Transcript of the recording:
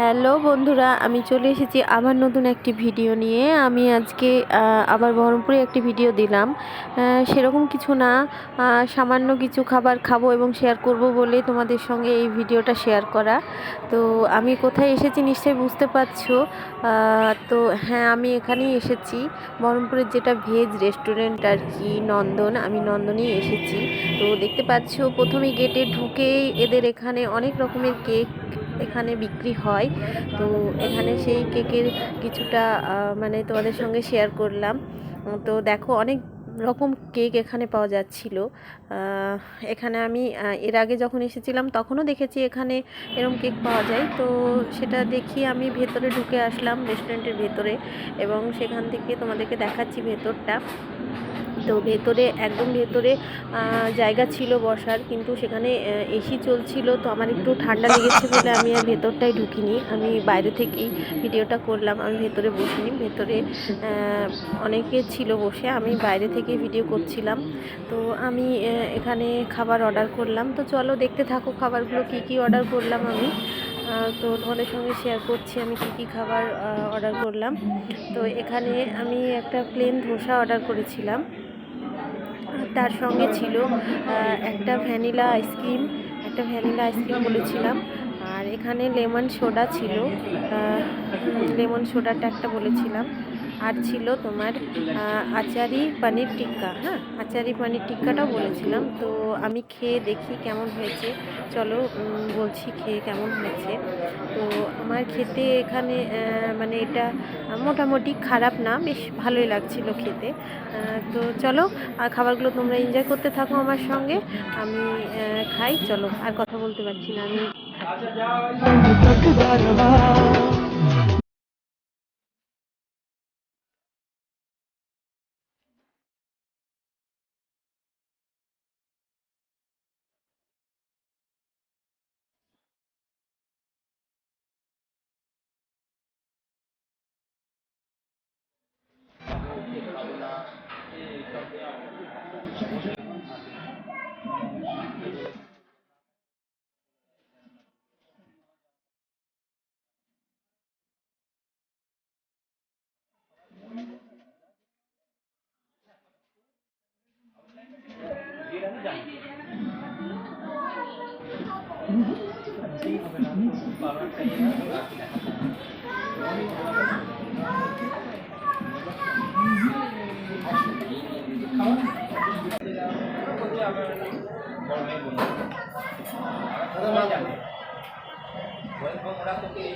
Hello বন্ধুরা, আমি চলে এসেছি আবার নতুন একটি ভিডিও নিয়ে। আমি আজকে আবার বহরমপুরে একটি ভিডিও দিলাম। সেরকম কিছু না সামান্য কিছু খাবার খাব এবং শেয়ার করব বলে তোমাদের সঙ্গে এই ভিডিওটা শেয়ার করা। তো আমি কোথায় এসেছি নিশ্চয়ই বুঝতে পারছ। তো হ্যাঁ আমি এখানেই এসেছি। বহরমপুরের যেটা ভেজ রেস্টুরেন্ট আর কি, নন্দন, আমি নন্দনেই এসেছি। তো দেখতে পাচ্ছ, প্রথমে গেটে ঢুকেই এদের এখানে অনেক রকমের কেক এখানে বিক্রি হয়। তো এখানে সেই কেকের কিছুটা মানে তোমাদের সঙ্গে শেয়ার করলাম। তো দেখো অনেক রকম কেক এখানে পাওয়া যাচ্ছিল। এখানে আমি এর আগে যখন এসেছিলাম তখনও দেখেছি এখানে এরকম কেক পাওয়া যায়। তো সেটা দেখি আমি ভেতরে ঢুকে আসলাম রেস্টুরেন্টের ভেতরে এবং সেখান থেকে তোমাদেরকে দেখাচ্ছি ভেতরটা। তো ভেতরে, একদম ভেতরে জায়গা ছিল বসার, কিন্তু সেখানে এসি চলছিল, তো আমার একটু ঠান্ডা লেগেছে বলে আমি আর ভেতরটায় ঢুকিনি। আমি বাইরে থেকেই ভিডিওটা করলাম, আমি ভেতরে বসিনি, ভেতরে অনেকে ছিল বসে, আমি বাইরে থেকে ভিডিও করছিলাম। তো আমি এখানে খাবার অর্ডার করলাম। তো চলো দেখতে থাকো খাবারগুলো, কি কি অর্ডার করলাম আমি। তো তোমাদের সঙ্গে শেয়ার করছি, আমি কি কি খাবার অর্ডার করলাম। তো এখানে আমি একটা প্লেন ধোসা অর্ডার করেছিলাম। তার সঙ্গে ছিল একটা ভ্যানিলা আইসক্রিম, একটা ভ্যানিলা আইসক্রিম বলেছিলাম। আর এখানে লেমন সোডা ছিল লেমন সোডাটা একটা বলেছিলাম। আর ছিল তোমার আচারি পানির টিক্কা হ্যাঁ? আচারি পানির টিক্কাটাও বলেছিলাম। তো আমি খেয়ে দেখি কেমন হয়েছে। চলো বলছি খেয়ে কেমন হয়েছে। তো আমার খেতে এখানে মানে এটা মোটামুটি খারাপ না, বেশ ভালোই লাগছিল খেতে। তো চলো খাবারগুলো তোমরা এনজয় করতে থাকো আমার সঙ্গে। আমি খাই, চলো, আর কথা বলতে পারছি না। আমি Wala pong wala ko kay